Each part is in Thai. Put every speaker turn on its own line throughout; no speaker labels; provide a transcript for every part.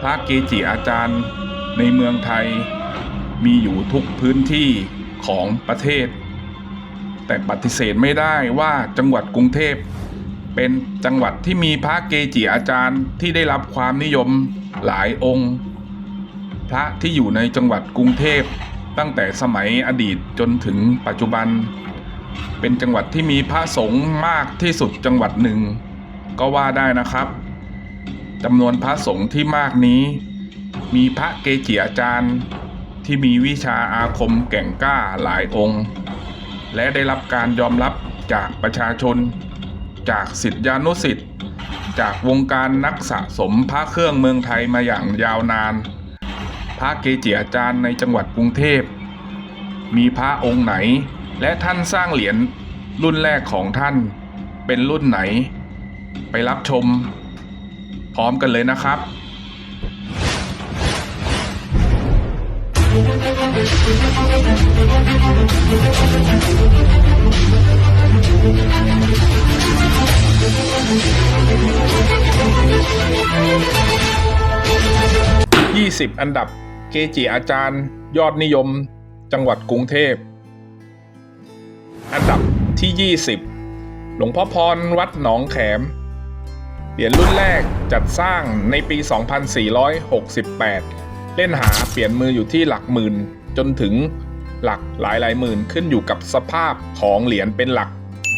พระเกจิอาจารย์ในเมืองไทยมีอยู่ทุกพื้นที่ของประเทศ แต่ปฏิเสธไม่ได้ว่าจังหวัดกรุงเทพ เป็นจังหวัดที่มีพระเกจิอาจารย์ที่ได้รับความนิยมหลายองค์ พระที่อยู่ในจังหวัดกรุงเทพ ตั้งแต่สมัยอดีตจนถึงปัจจุบัน เป็นจังหวัดที่มีพระสงฆ์มากที่สุดจังหวัดหนึ่ง ก็ว่าได้นะครับ จำนวนพระสงฆ์ที่มากนี้ มีพระเกจิอาจารย์ที่มีวิชาอาคมแก่งกล้าหลายองค์ และได้รับการยอมรับจากประชาชน จากศิษยานุศิษย์จากวงการนักสะสมพระเครื่องเมืองไทยมาอย่างยาวนาน พระเกจิอาจารย์ในจังหวัดกรุงเทพ มีพระองค์ไหน และท่านสร้างเหรียญรุ่นแรกของท่าน เป็นรุ่นไหน ไปรับชม ร้อมกันเลยนะครับ 20 อันดับเกจิอาจารย์ ยอดนิยม จังหวัดกรุงเทพ อันดับที่ 20 หลวงพ่อพรวัดหนองแขม เหรียญรุ่นแรกจัดสร้างในปี 2468 เล่นหาเปลี่ยนมืออยู่ที่หลักหมื่น จนถึงหลักหลายหลายหมื่นขึ้นอยู่กับสภาพของเหรียญเป็นหลัก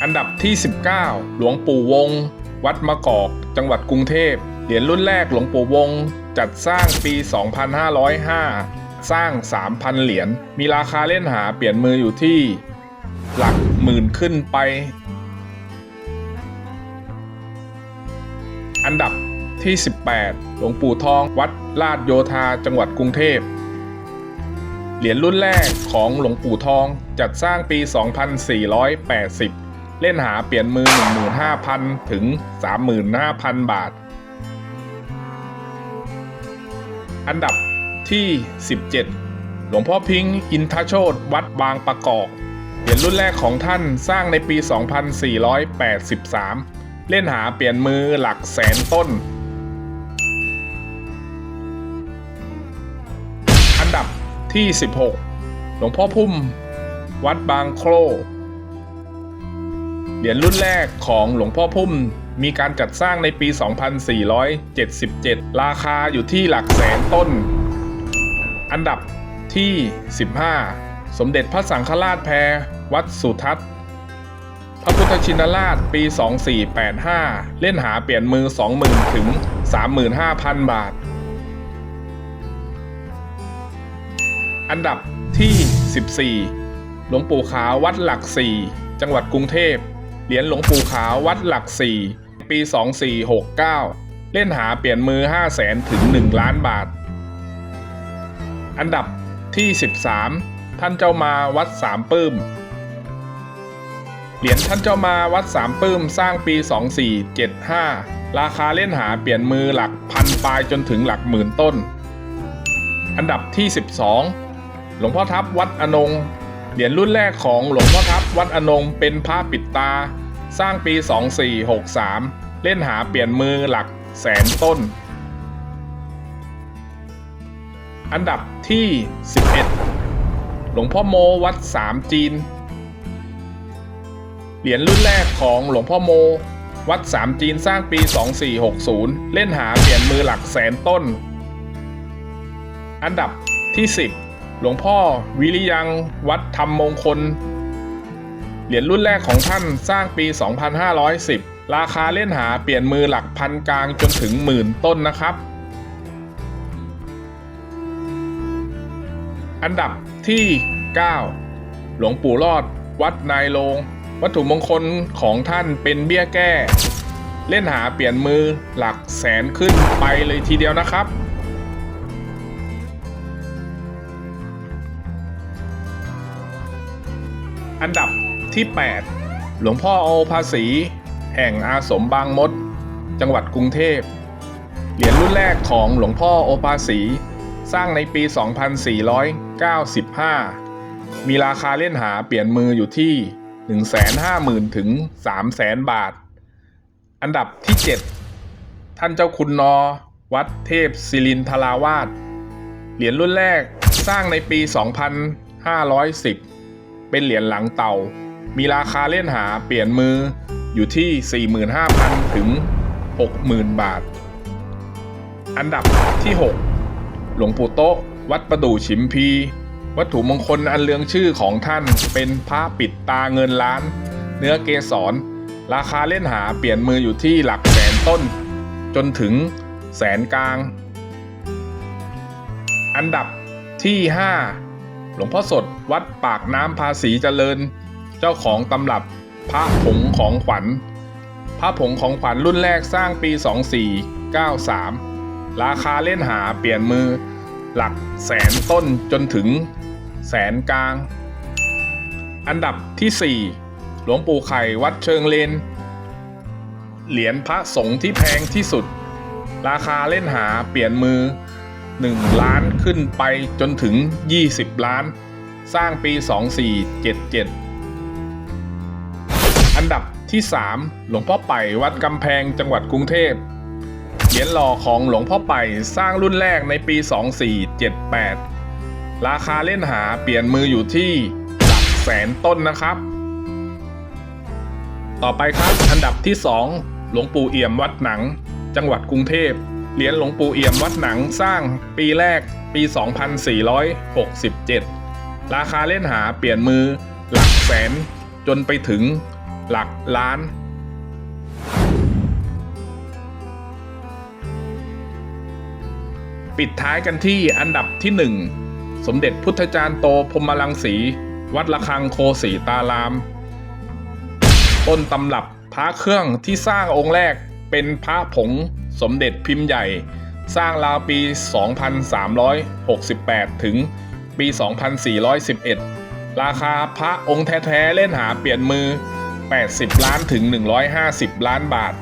อันดับที่ 19 หลวงปู่วง วัดมะกอก จังหวัดกรุงเทพ เหรียญรุ่นแรกหลวงปู่วง จัดสร้างปี 2505 สร้าง 3,000 เหรียญ มีราคาเล่นหาเปลี่ยนมืออยู่ที่ หลักหมื่นขึ้นไป อันดับที่ 18 หลวงปู่ทองวัดลาดโยธาจังหวัดกรุงเทพ เหรียญรุ่นแรกของหลวงปู่ทองจัดสร้างปี 2480 เล่นหาเปลี่ยนมือ 15,000 ถึง 35,000 บาท อันดับที่ 17 หลวงพ่อพิงค์อินทโชตวัดบางประกอบ เหรียญรุ่นแรกของท่านสร้างในปี 2483 เล่นหาเปลี่ยนมือหลักแสนต้น อันดับที่ 16 หลวงพ่อพุ่ม วัดบางโครเหรียญรุ่นแรกของหลวงพ่อพุ่มมีการจัดสร้างในปี 2477 ราคาอยู่ที่หลักแสนต้น อันดับที่ 15 สมเด็จพระสังฆราชแพรวัดสุทัศน์ พระพุทธชินราชปี 2485 เล่นหาเปลี่ยนมือ 20,000 ถึง 35,000 บาท อันดับที่ 14 หลวงปู่ขาววัดหลัก4จังหวัดกรุงเทพ เหรียญหลวงปู่ขาววัดหลัก4ปี 2469 เล่นหาเปลี่ยนมือ 500,000 ถึง 1 ล้านบาท อันดับที่ 13 ท่านเจ้ามาวัดสามปื้ม เหรียญท่านเจ้ามาวัดสามปื้มสร้างปี 2475 ราคาเล่นหาเปลี่ยนมือหลักพันปลายจนถึงหลักหมื่นต้น อันดับที่ 12 หลวงพ่อทับวัดอนง เหรียญรุ่นแรกของหลวงพ่อทับวัดอนงเป็นผ้าปิดตา สร้างปี 2463 เล่นหาเปลี่ยนมือหลักแสนต้น อันดับที่ 11 หลวงพ่อโมวัดสามจีน เหรียญรุ่นแรกของหลวงพ่อโม วัดสามจีนสร้างปี 2460 เล่นหาเปลี่ยนมือหลักแสนต้น อันดับที่ 10 หลวงพ่อวิริยัง วัดธรรมมงคล เหรียญรุ่นแรกของท่านสร้างปี 2510 ราคาเล่นหาเปลี่ยนมือหลักพันกลางจนถึงหมื่นต้นนะครับ อันดับที่ 9 หลวงปู่รอด วัดนายโลง วัตถุมงคลของท่านเป็นเบี้ยแก้ เล่นหาเปลี่ยนมือหลักแสนขึ้นไปเลยทีเดียวนะครับอันดับที่ 8 หลวงพ่อโอภาษี แห่งอาสมบางมด จังหวัดกรุงเทพ เหรียญรุ่นแรกของหลวงพ่อโอภาษี สร้างในปี 2495 มีราคาเล่นหาเปลี่ยนมืออยู่ที่ 150,000ถึง300,000บาท อันดับที่7ท่านเจ้าคุณนอ วัดเทพศิรินทราวาสเหรียญรุ่นแรกสร้างในปี 2510 เป็นเหรียญหลังเต่า มีราคาเล่นหาเปลี่ยนมืออยู่ที่ 45,000 ถึง 60,000 บาท อันดับที่ 6 หลวงปู่โต๊ะ วัดประดู่ฉิมพี วัตถุมงคลอันเลืองชื่อของท่านเป็นพระปิดตาเงินล้าน เนื้อเกสร ราคาเล่นหาเปลี่ยนมืออยู่ที่หลักแสนต้น จนถึงแสนกลาง อันดับที่ 5 หลวงพ่อสดวัดปากน้ำภาษีเจริญ เจ้าของตำรับพระผงของขวัญ พระผงของขวัญรุ่นแรกสร้างปี 2493 ราคาเล่นหาเปลี่ยนมือ หลักแสนต้นจนถึงแสนกลาง อันดับที่ 4 หลวงปู่ไข่วัดเชิงเลน เหรียญพระสงฆ์ที่แพงที่สุด ราคาเล่นหาเปลี่ยนมือ 1 ล้านขึ้นไปจนถึง 20 ล้าน สร้างปี 2477 อันดับที่ 3 หลวงพ่อไป่วัดกำแพงจังหวัดกรุงเทพ เหรียญหล่อของหลวงพ่อไป่สร้างรุ่นแรกในปี 2478 ราคาเล่นหาเปลี่ยนมืออยู่ที่หลักแสนต้นนะครับ ต่อไปครับอันดับที่ 2 หลวงปู่เอี่ยมวัดหนัง จังหวัดกรุงเทพเหรียญหลวงปู่เอี่ยมวัดหนังสร้างปีแรกปี 2467 ราคาเล่นหาเปลี่ยนมือหลักแสนจนไปถึงหลักล้าน ปิดท้ายกันที่อันดับที่ 1 สมเด็จพุทธจารย์โตพรมลังสี วัดระฆังโคสีตาราม ต้นตำรับพระเครื่องที่สร้างองค์แรกเป็นพระผงสมเด็จพิมพ์ใหญ่ สร้างราวปี 2368 ถึงปี 2411 ราคาพระองค์แท้ ๆ เล่นหาเปลี่ยนมือ 80 ล้านถึง 150 ล้านบาท